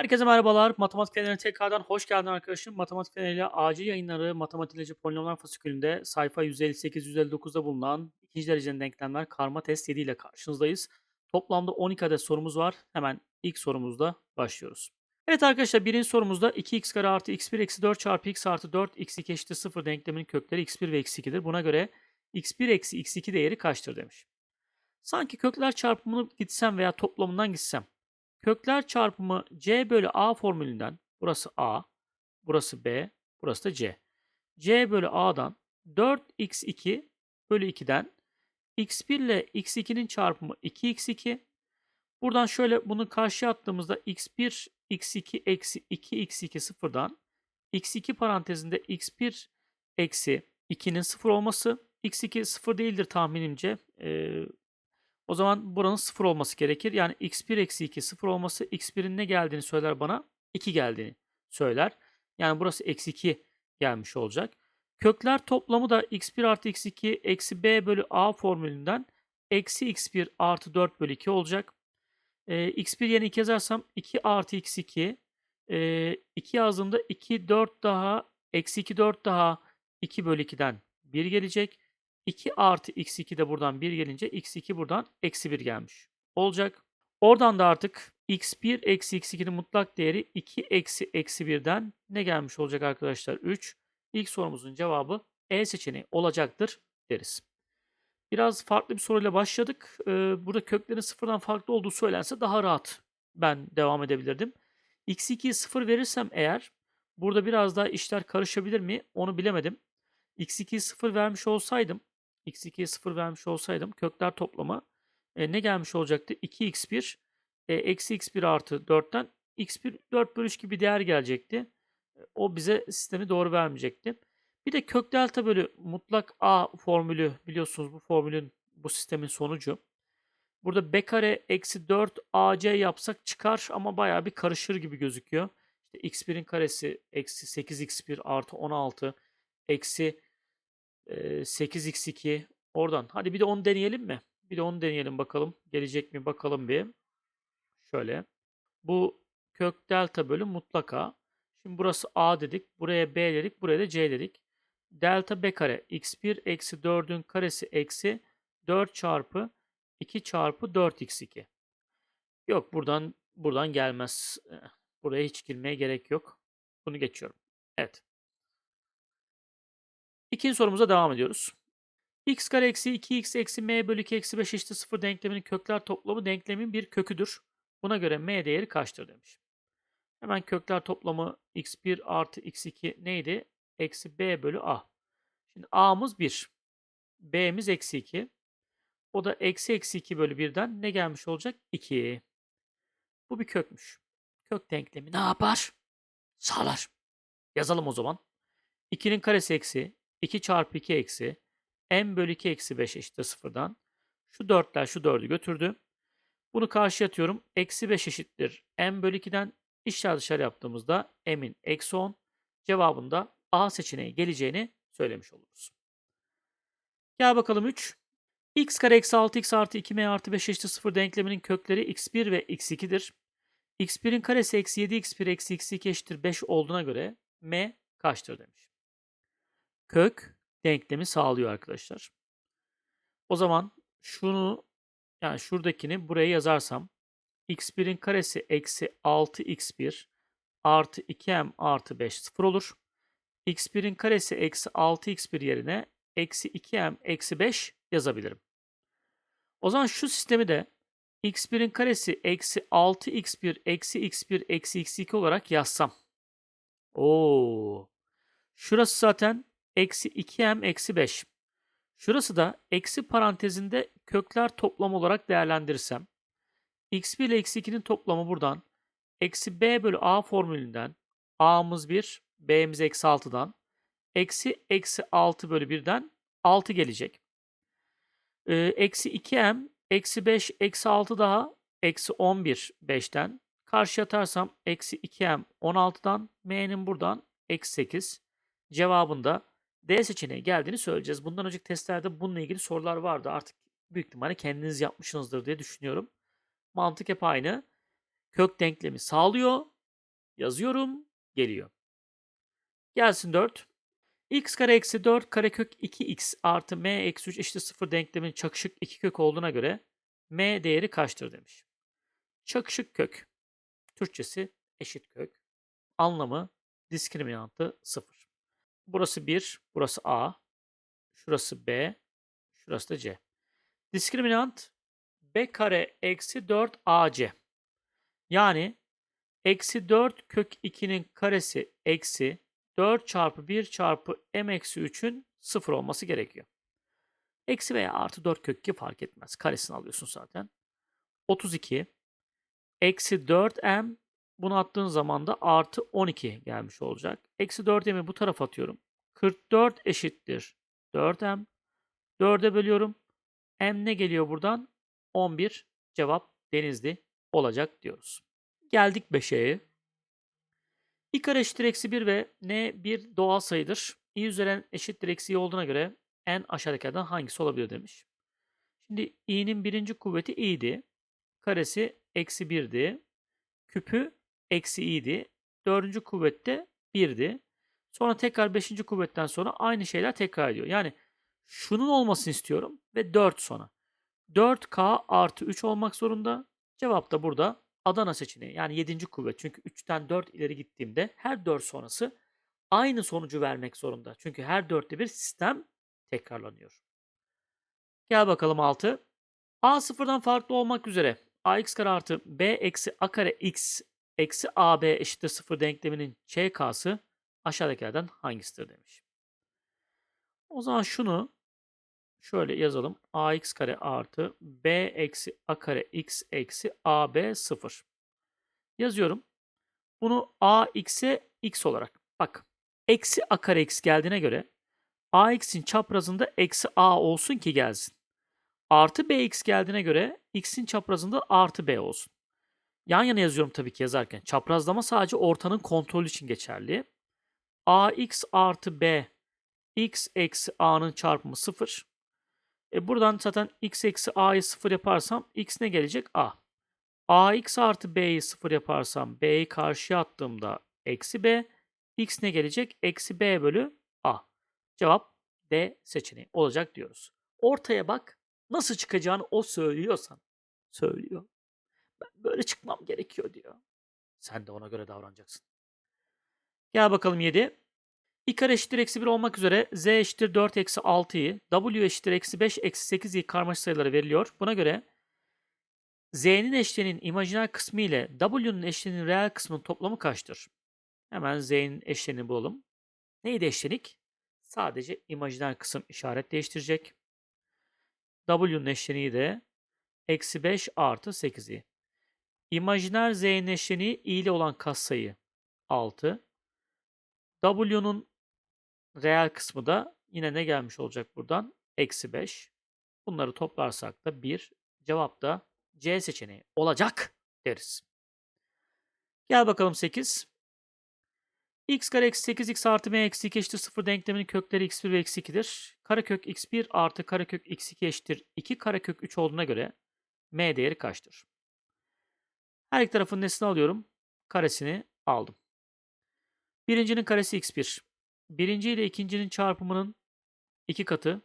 Herkese merhabalar. Matematik Feneri'ne tekrardan hoş geldin arkadaşım. Matematik Feneri ile acil yayınları Matematikçi Polinomlar Fasikülü'nde sayfa 158-159'da bulunan ikinci derecenin denklemler karma test 7 ile karşınızdayız. Toplamda 12 adet sorumuz var. Hemen ilk sorumuzda başlıyoruz. Evet arkadaşlar birinci sorumuzda 2x kare artı x1 eksi 4 çarpı x artı 4 x2 eşittir 0 denkleminin kökleri x1 ve x2'dir. Buna göre x1 eksi x2 değeri kaçtır demiş. Sanki kökler çarpımını gitsem veya toplamından gitsem Kökler çarpımı c bölü a formülünden burası a, burası b, burası da c. c bölü a'dan 4x2 bölü 2'den x1 ile x2'nin çarpımı 2x2. Buradan şöyle bunu karşıya attığımızda x1 x2 eksi 2x2 sıfırdan x2 parantezinde x1 eksi 2'nin sıfır olması x2 sıfır değildir tahminimce. Ee, o zaman buranın 0 olması gerekir. Yani x1 eksi 2 0 olması x1'in ne geldiğini söyler bana? 2 geldiğini söyler. Yani burası eksi 2 gelmiş olacak. Kökler toplamı da x1 artı x2 eksi b bölü a formülünden eksi x1 artı 4 bölü 2 olacak. Ee, x1 yerine 2 yazarsam 2 artı x2 e, 2 yazdığımda 2 4 daha eksi 2 4 daha 2 bölü 2'den 1 gelecek. 2 artı x2 de buradan 1 gelince x2 buradan eksi 1 gelmiş olacak. Oradan da artık x1 eksi x2'nin mutlak değeri 2 eksi eksi 1'den ne gelmiş olacak arkadaşlar? 3. İlk sorumuzun cevabı E seçeneği olacaktır deriz. Biraz farklı bir soruyla başladık. Ee, burada köklerin sıfırdan farklı olduğu söylense daha rahat ben devam edebilirdim. x2'yi 0 verirsem eğer burada biraz daha işler karışabilir mi onu bilemedim. x2'yi 0 vermiş olsaydım x2'ye 0 vermiş olsaydım kökler toplamı e, ne gelmiş olacaktı? 2x1 e, eksi x1 artı 4'ten x1 4 bölü 3 gibi değer gelecekti. E, o bize sistemi doğru vermeyecekti. Bir de kök delta bölü mutlak a formülü biliyorsunuz bu formülün bu sistemin sonucu. Burada b kare eksi 4 ac yapsak çıkar ama baya bir karışır gibi gözüküyor. İşte x1'in karesi eksi 8x1 artı 16 eksi 8x2 oradan. Hadi bir de onu deneyelim mi? Bir de onu deneyelim bakalım. Gelecek mi bakalım bir. Şöyle. Bu kök delta bölü mutlaka. Şimdi burası a dedik. Buraya b dedik. Buraya da c dedik. Delta b kare x1 eksi 4'ün karesi eksi 4 çarpı 2 çarpı 4x2. Yok buradan buradan gelmez. Buraya hiç girmeye gerek yok. Bunu geçiyorum. Evet. İkinci sorumuza devam ediyoruz. x kare eksi 2x eksi m bölü 2 eksi 5 eşittir 0 denkleminin kökler toplamı denklemin bir köküdür. Buna göre m değeri kaçtır demiş. Hemen kökler toplamı x1 artı x2 neydi? Eksi b bölü a. Şimdi a'mız 1. b'miz eksi 2. O da eksi eksi 2 bölü 1'den ne gelmiş olacak? 2. Bu bir kökmüş. Kök denklemi ne yapar? Sağlar. Yazalım o zaman. 2'nin karesi eksi 2 çarpı 2 eksi m bölü 2 eksi 5 eşittir sıfırdan. Şu 4'ler şu 4'ü götürdü. Bunu karşıya atıyorum. Eksi 5 eşittir m bölü 2'den işler dışarı yaptığımızda m'in eksi 10 cevabında A seçeneği geleceğini söylemiş oluruz. Gel bakalım 3. x kare eksi 6x artı 2m artı 5 eşittir 0 denkleminin kökleri x1 ve x2'dir. x1'in karesi eksi 7x1 eksi x2 eşittir 5 olduğuna göre m kaçtır demiş kök denklemi sağlıyor arkadaşlar. O zaman şunu yani şuradakini buraya yazarsam x1'in karesi eksi 6x1 artı 2m artı 5 sıfır olur. x1'in karesi eksi 6x1 yerine eksi 2m eksi 5 yazabilirim. O zaman şu sistemi de x1'in karesi eksi 6x1 eksi x1 eksi x2 olarak yazsam. Oo. Şurası zaten eksi 2m eksi 5. Şurası da eksi parantezinde kökler toplam olarak değerlendirirsem x1 ile eksi 2'nin toplamı buradan eksi b bölü a formülünden a'mız 1, b'miz eksi 6'dan eksi eksi 6 bölü 1'den 6 gelecek. Ee, eksi 2m eksi 5 eksi 6 daha eksi 11 5'ten karşı atarsam eksi 2m 16'dan m'nin buradan eksi 8 cevabında D seçeneği geldiğini söyleyeceğiz. Bundan önceki testlerde bununla ilgili sorular vardı. Artık büyük ihtimalle kendiniz yapmışsınızdır diye düşünüyorum. Mantık hep aynı. Kök denklemi sağlıyor. Yazıyorum. Geliyor. Gelsin 4. x kare eksi 4 karekök 2x artı m eksi 3 eşittir 0 denklemin çakışık 2 kök olduğuna göre m değeri kaçtır demiş. Çakışık kök. Türkçesi eşit kök. Anlamı diskriminantı 0. Burası 1, burası a. Şurası b, şurası da c. Diskriminant b kare eksi 4 ac. Yani eksi 4 kök 2'nin karesi eksi 4 çarpı 1 çarpı m eksi 3'ün 0 olması gerekiyor. Eksi veya artı 4 kök 2 fark etmez. Karesini alıyorsun zaten. 32 eksi 4m bunu attığın zaman da artı 12 gelmiş olacak. Eksi 4m'i bu tarafa atıyorum. 44 eşittir 4m. 4'e bölüyorum. m ne geliyor buradan? 11. Cevap Denizli olacak diyoruz. Geldik 5'e. i kare eşittir eksi 1 ve n bir doğal sayıdır. i üzeri eşittir eksi i olduğuna göre n aşağıdakilerden hangisi olabilir demiş. Şimdi i'nin birinci kuvveti i'di. Karesi eksi 1'di. Küpü eksi i'di. Dördüncü kuvvette 1'di. Sonra tekrar beşinci kuvvetten sonra aynı şeyler tekrar ediyor. Yani şunun olmasını istiyorum ve 4 sonra. 4K artı 3 olmak zorunda. Cevap da burada Adana seçeneği. Yani 7. kuvvet. Çünkü 3'ten 4 ileri gittiğimde her 4 sonrası aynı sonucu vermek zorunda. Çünkü her 4'te bir sistem tekrarlanıyor. Gel bakalım 6. A sıfırdan farklı olmak üzere ax kare artı b eksi a kare x eksi ab eşittir 0 denkleminin çk'sı aşağıdakilerden hangisidir demiş. O zaman şunu şöyle yazalım. ax kare artı b eksi a kare x eksi ab 0. Yazıyorum. Bunu ax'e x olarak. Bak. Eksi a kare x geldiğine göre ax'in çaprazında eksi a olsun ki gelsin. Artı bx geldiğine göre x'in çaprazında artı b olsun. Yan yana yazıyorum tabii ki yazarken. Çaprazlama sadece ortanın kontrolü için geçerli. ax artı b x eksi a'nın çarpımı 0. E buradan zaten x eksi a'yı 0 yaparsam x ne gelecek? a. ax artı b'yi 0 yaparsam b'yi karşıya attığımda eksi b. x ne gelecek? Eksi b bölü a. Cevap D seçeneği olacak diyoruz. Ortaya bak. Nasıl çıkacağını o söylüyorsan söylüyor. Ben böyle çıkmam gerekiyor diyor. Sen de ona göre davranacaksın. Gel bakalım 7. i kare eşittir eksi 1 olmak üzere z eşittir 4 eksi 6'yı w eşittir eksi 5 eksi 8'i karmaşık sayıları veriliyor. Buna göre z'nin eşlenin imajiner kısmı ile w'nun eşlenin reel kısmının toplamı kaçtır? Hemen z'nin eşlenini bulalım. Neydi eşlenik? Sadece imajiner kısım işaret değiştirecek. W'nun eşleniği de eksi 5 artı 8'i. İmajiner z'nin eşleniği i ile olan katsayı 6. W'nun reel kısmı da yine ne gelmiş olacak buradan? Eksi 5. Bunları toplarsak da 1. Cevap da C seçeneği olacak deriz. Gel bakalım 8. x kare eksi 8x artı m eksi 2 eşittir 0 denkleminin kökleri x1 ve eksi 2'dir. Karekök x1 artı karekök x2 eşittir 2 karekök 3 olduğuna göre m değeri kaçtır? Her iki tarafın nesini alıyorum? Karesini aldım. Birincinin karesi x1. Birinci ile ikincinin çarpımının iki katı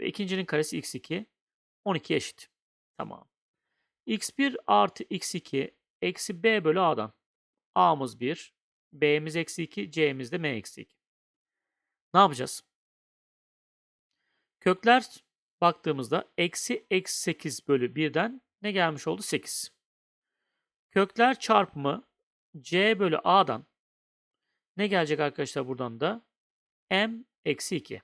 ve ikincinin karesi x2 12 eşit. Tamam. x1 artı x2 eksi b bölü a'dan. a'mız 1, b'miz eksi 2, c'miz de m eksi 2. Ne yapacağız? Kökler baktığımızda eksi eksi 8 bölü 1'den ne gelmiş oldu? 8. Kökler çarpımı c bölü a'dan ne gelecek arkadaşlar buradan da? m eksi 2.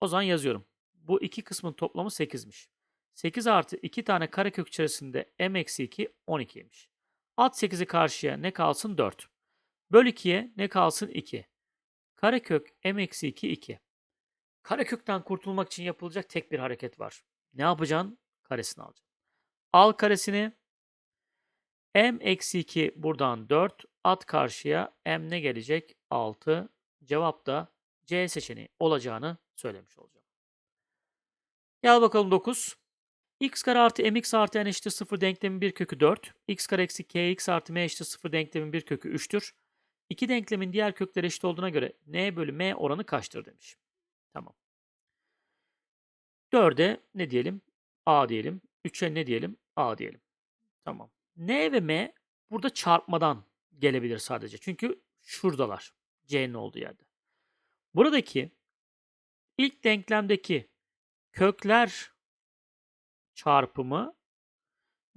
O zaman yazıyorum. Bu iki kısmın toplamı 8'miş. 8 artı 2 tane karekök içerisinde m eksi 2 12'ymiş. At 8'i karşıya ne kalsın? 4. Böl 2'ye ne kalsın? 2. Karekök m eksi 2 2. Karekökten kurtulmak için yapılacak tek bir hareket var. Ne yapacaksın? Karesini alacaksın. Al karesini. M eksi 2 buradan 4. At karşıya m ne gelecek? 6. Cevap da C seçeneği olacağını söylemiş olacağım. Gel bakalım 9. x kare artı mx artı n eşittir 0 denklemin bir kökü 4. x kare eksi kx artı m eşittir 0 denklemin bir kökü 3'tür. İki denklemin diğer kökleri eşit olduğuna göre n bölü m oranı kaçtır demiş. Tamam. 4'e ne diyelim? A diyelim. 3'e ne diyelim? A diyelim. Tamam. N ve M burada çarpmadan gelebilir sadece. Çünkü şuradalar. C'nin olduğu yerde. Buradaki ilk denklemdeki kökler çarpımı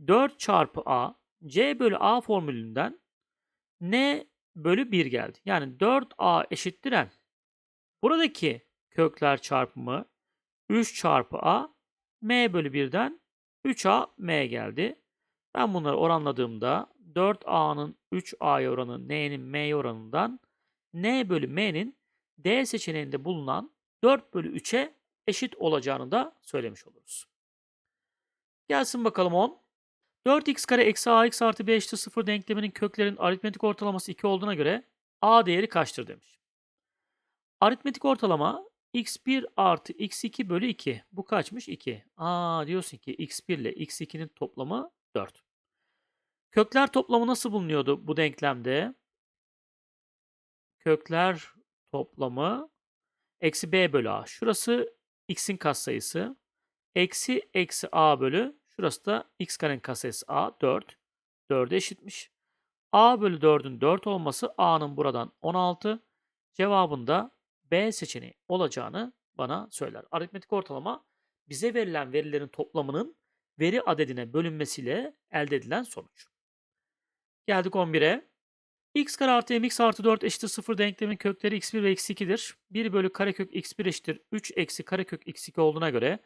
4 çarpı A C bölü A formülünden N bölü 1 geldi. Yani 4A eşittir N. Buradaki kökler çarpımı 3 çarpı A M bölü 1'den 3A M geldi. Ben bunları oranladığımda 4A'nın 3A'ya oranı N'nin M'ye oranından N bölü M'nin D seçeneğinde bulunan 4 bölü 3'e eşit olacağını da söylemiş oluruz. Gelsin bakalım 10. 4x kare eksi ax artı b eşittir 0 denkleminin köklerin aritmetik ortalaması 2 olduğuna göre a değeri kaçtır demiş. Aritmetik ortalama x1 artı x2 bölü 2. Bu kaçmış? 2. Aa diyorsun ki x1 ile x2'nin toplamı 4. Kökler toplamı nasıl bulunuyordu bu denklemde? Kökler toplamı eksi b bölü a. Şurası x'in katsayısı. Eksi eksi a bölü. Şurası da x karenin katsayısı a. 4. 4'e eşitmiş. a bölü 4'ün 4 olması a'nın buradan 16. Cevabında B seçeneği olacağını bana söyler. Aritmetik ortalama bize verilen verilerin toplamının veri adedine bölünmesiyle elde edilen sonuç. Geldik 11'e. x kare artı mx artı 4 eşittir 0 denklemin kökleri x1 ve x2'dir. 1 bölü karekök x1 eşittir 3 eksi karekök x2 olduğuna göre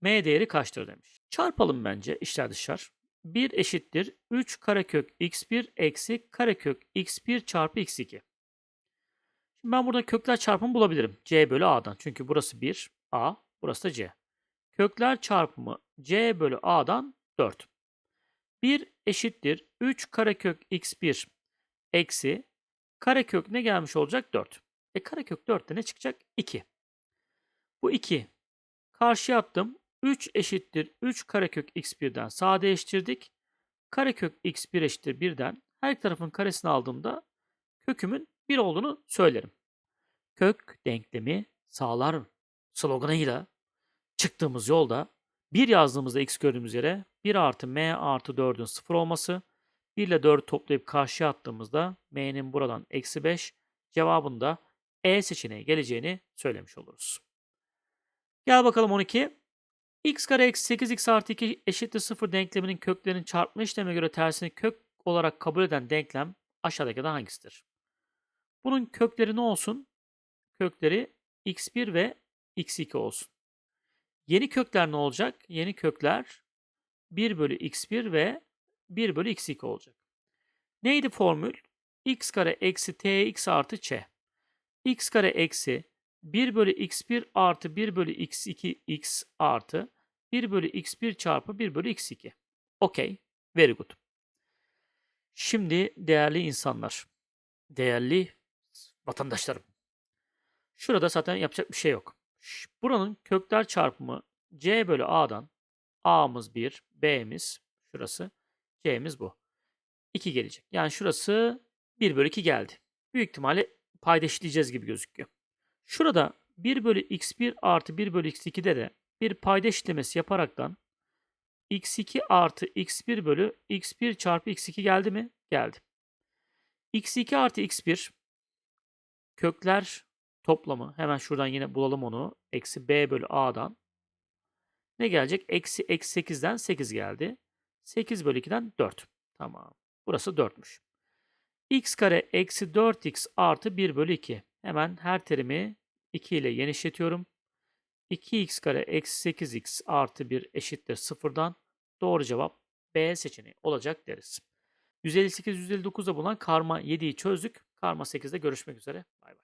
m değeri kaçtır demiş. Çarpalım bence içler dışlar. 1 eşittir 3 karekök x1 eksi karekök x1 çarpı x2. Şimdi ben burada kökler çarpımı bulabilirim. c bölü a'dan. Çünkü burası 1 a, burası da c. Kökler çarpımı c bölü a'dan 4. 1 eşittir 3 karekök x1 eksi karekök ne gelmiş olacak? 4. E karekök 4'te ne çıkacak? 2. Bu 2. Karşıya attım. 3 eşittir 3 karekök x1'den sadeleştirdik. Karekök x1 eşittir 1'den her tarafın karesini aldığımda kökümün 1 olduğunu söylerim. Kök denklemi sağlar sloganıyla çıktığımız yolda 1 yazdığımızda x gördüğümüz yere 1 artı m artı 4'ün 0 olması 1 ile 4'ü toplayıp karşıya attığımızda m'nin buradan eksi 5 cevabında E seçeneği geleceğini söylemiş oluruz. Gel bakalım 12. x kare eksi 8x artı 2 eşittir 0 denkleminin köklerinin çarpma işlemine göre tersini kök olarak kabul eden denklem aşağıdakilerden hangisidir? Bunun kökleri ne olsun? Kökleri x1 ve x2 olsun. Yeni kökler ne olacak? Yeni kökler 1 bölü x1 ve 1 bölü x2 olacak. Neydi formül? x kare eksi tx artı ç. x kare eksi 1 bölü x1 artı 1 bölü x2 x artı 1 bölü x1 çarpı 1 bölü x2. Okey. Very good. Şimdi değerli insanlar, değerli vatandaşlarım. Şurada zaten yapacak bir şey yok. Buranın kökler çarpımı c bölü a'dan a'mız 1, b'miz şurası, c'miz bu. 2 gelecek. Yani şurası 1 bölü 2 geldi. Büyük ihtimalle payda eşitleyeceğiz gibi gözüküyor. Şurada 1 bölü x1 artı 1 bölü x2'de de bir payda eşitlemesi yaparaktan x2 artı x1 bölü x1 çarpı x2 geldi mi? Geldi. x2 artı x1 kökler toplamı hemen şuradan yine bulalım onu. Eksi b bölü a'dan ne gelecek? Eksi eksi 8'den 8 geldi. 8 bölü 2'den 4. Tamam. Burası 4'müş. x kare eksi 4x artı 1 bölü 2. Hemen her terimi 2 ile genişletiyorum. 2x kare eksi 8x artı 1 eşittir 0'dan doğru cevap B seçeneği olacak deriz. 158-159'da bulunan karma 7'yi çözdük. Karma 8'de görüşmek üzere. Bay bay.